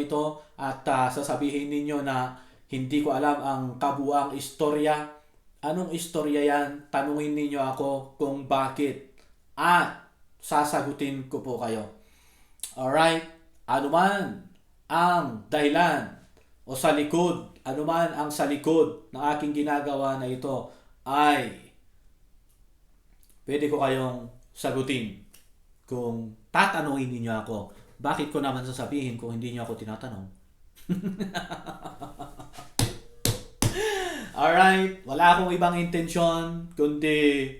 ito at ah, sasabihin ninyo na hindi ko alam ang kabuang istorya. Anong istorya yan? Tanungin ninyo ako kung bakit. At sasagutin ko po kayo. Alright? Ano man ang dahilan o sa likod, ano ang sa likod ng aking ginagawa na ito ay pwede ko kayong sagutin kung tatanungin ninyo ako. Bakit ko naman sasabihin kung hindi niyo ako tinatanong? Alright, wala akong ibang intensyon kundi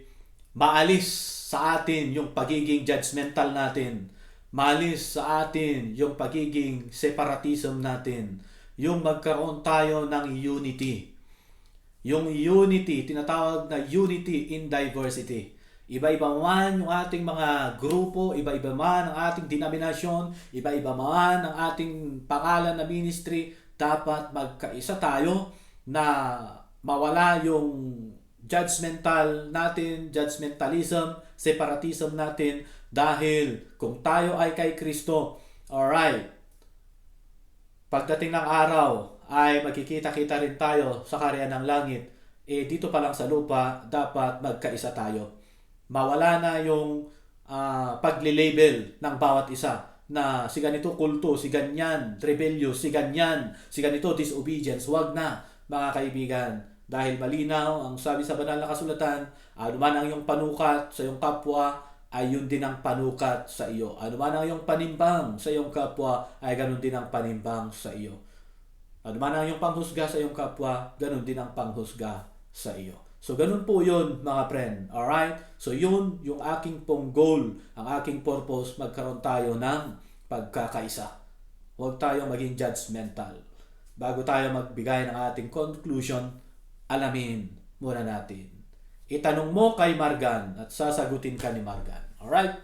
maalis sa atin yung pagiging judgmental natin. Maalis sa atin yung pagiging separatism natin. Yung magkaroon tayo ng unity. Yung unity, tinatawag na unity in diversity. Iba-iba man yung ating mga grupo, iba-iba man ang ating denominasyon, iba-iba man ang ating pangalan na ministry, dapat magkaisa tayo na mawala yung judgmental natin, judgmentalism, separatism natin dahil kung tayo ay kay Kristo, alright, pagdating ng araw ay magkikita-kita rin tayo sa karya ng langit, eh dito pa lang sa lupa, dapat magkaisa tayo. Mawala na yung ah, pagli-label ng bawat isa na si ganito kulto, si ganyan, rebellious, si ganyan, si ganito disobedience. Wag na, mga kaibigan. Dahil malinaw ang sabi sa banal na kasulatan, ano man ang iyong panukat sa iyong kapwa, ay yun din ang panukat sa iyo. Ano man ang iyong panimbang sa iyong kapwa, ay ganun din ang panimbang sa iyo. Ano man ang iyong panghusga sa iyong kapwa, ganun din ang panghusga sa iyo. So, ganun po yun, mga friend. Alright? So, yun yung aking pong goal, ang aking purpose, magkaroon tayo ng pagkakaisa. Huwag tayo maging judgmental. Bago tayo magbigay ng ating conclusion, alamin muna natin. Itanong mo kay Margan at sasagutin ka ni Margan. Alright?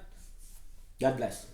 God bless.